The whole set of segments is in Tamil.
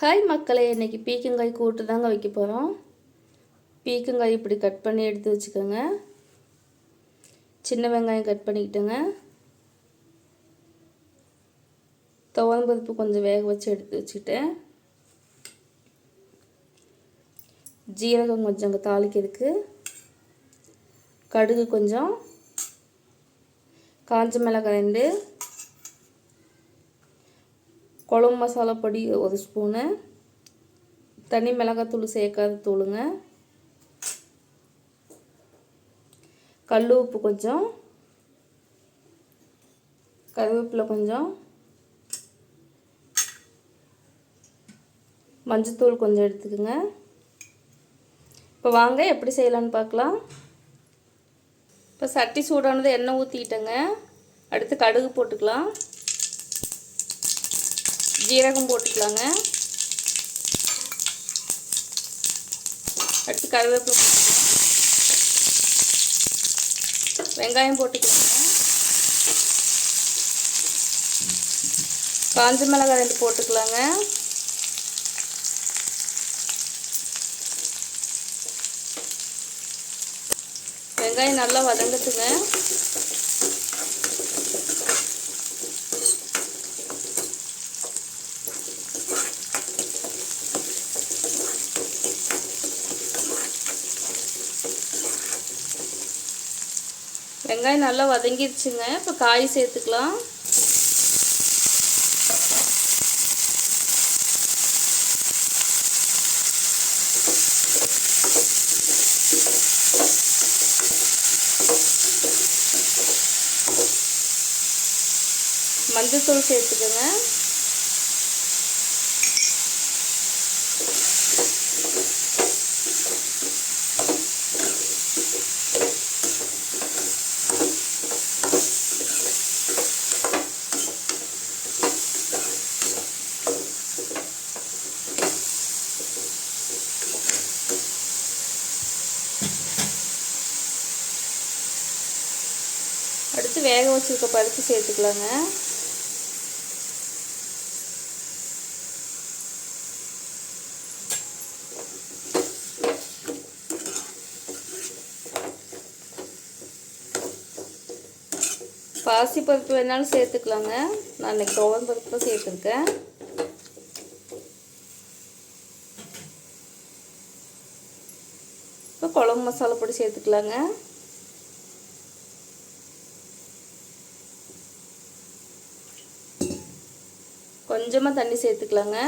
ஹாய் மக்களே. இன்றைக்கி பீக்கங்காய் கூட்டு தாங்க வைக்க போகிறோம் பீக்கங்காய் இப்படி கட் பண்ணி எடுத்து வச்சுக்கோங்க. சின்ன வெங்காயம் கட் பண்ணிக்கிட்டேங்க. துவரம் பருப்பு கொஞ்சம் வேக வச்சு எடுத்து வச்சுக்கிட்டேன். ஜீரகம் கொஞ்சம் அங்கே தாளிக்கிறதுக்கு கடுகு கொஞ்சம். காஞ்ச மிளகாய் ரெண்டு. குழம்பு மசாலா பொடி ஒரு ஸ்பூனு. தனி மிளகாத்தூள் சேர்க்காத தூளுங்க. கல் உப்பு கொஞ்சம். கருவேப்பிலை கொஞ்சம். மஞ்சத்தூள் கொஞ்சம் எடுத்துக்கோங்க. இப்போ வாங்க எப்படி செய்யலான்னு பார்க்கலாம். இப்போ சட்டி சூடானது எண்ணெய் ஊற்றிக்கிட்டேங்க அடுத்து கடுகு போட்டுக்கலாம். ஜீரகம் போட்டுக்கலாங்க. அடுத்து கருவேப்பிலை போட்டுக்கலாம். வெங்காயம் போட்டுக்கலாங்க. காஞ்ச மிளகாய் ரெண்டு போட்டுக்கலாங்க. வெங்காயம் நல்லா வதங்கட்டுங்க. வெங்காயம் நல்லா வதங்கிருச்சுங்க இப்போ காய் சேர்த்துக்கலாம். மஞ்சத்தூள் சேர்த்துக்கோங்க. அடுத்து வேக வச்சுருக்க பருப்பு சேர்த்துக்கலாங்க. பாசி பருப்பு வேணாலும் சேர்த்துக்கலாங்க. நான் இன்னைக்கு துவரம் பருப்பு தான் சேர்த்துருக்கேன். இப்போ குழம்பு மசாலா பொடி சேர்த்துக்கலாங்க. கொஞ்சமாக தண்ணி சேர்த்துக்கலாங்க.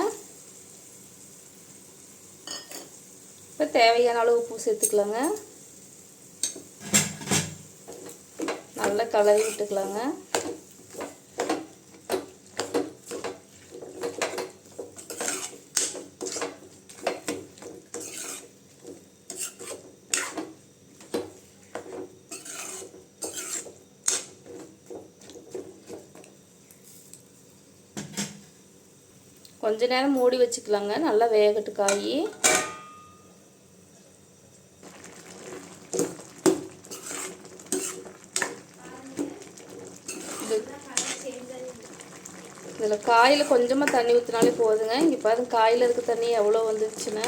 இப்போ தேவையான அளவு உப்பு சேர்த்துக்கலாங்க. நல்லா கலரி விட்டுக்கலாங்க. கொஞ்ச நேரம் மூடி வச்சுக்கலாங்க. நல்லா வேகட்டு காய் இதில் காயில் கொஞ்சமாக தண்ணி ஊற்றினாலே போதுங்க. இங்கே பாருங்க காயில் இருக்க தண்ணி எவ்வளோ வந்துருச்சுன்னு.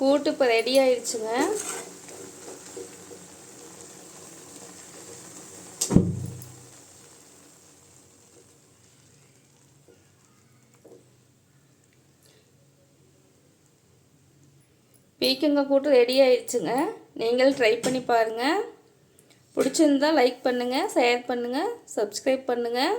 கூட்டு இப்போ ரெடி ஆயிடுச்சுங்க. பீக்கங்காய் கூட்டு ரெடி ஆயிடுச்சுங்க. நீங்களும் ட்ரை பண்ணி பாருங்கள் பிடிச்சிருந்தா லைக் பண்ணுங்கள் ஷேர் பண்ணுங்கள் சப்ஸ்கிரைப் பண்ணுங்கள்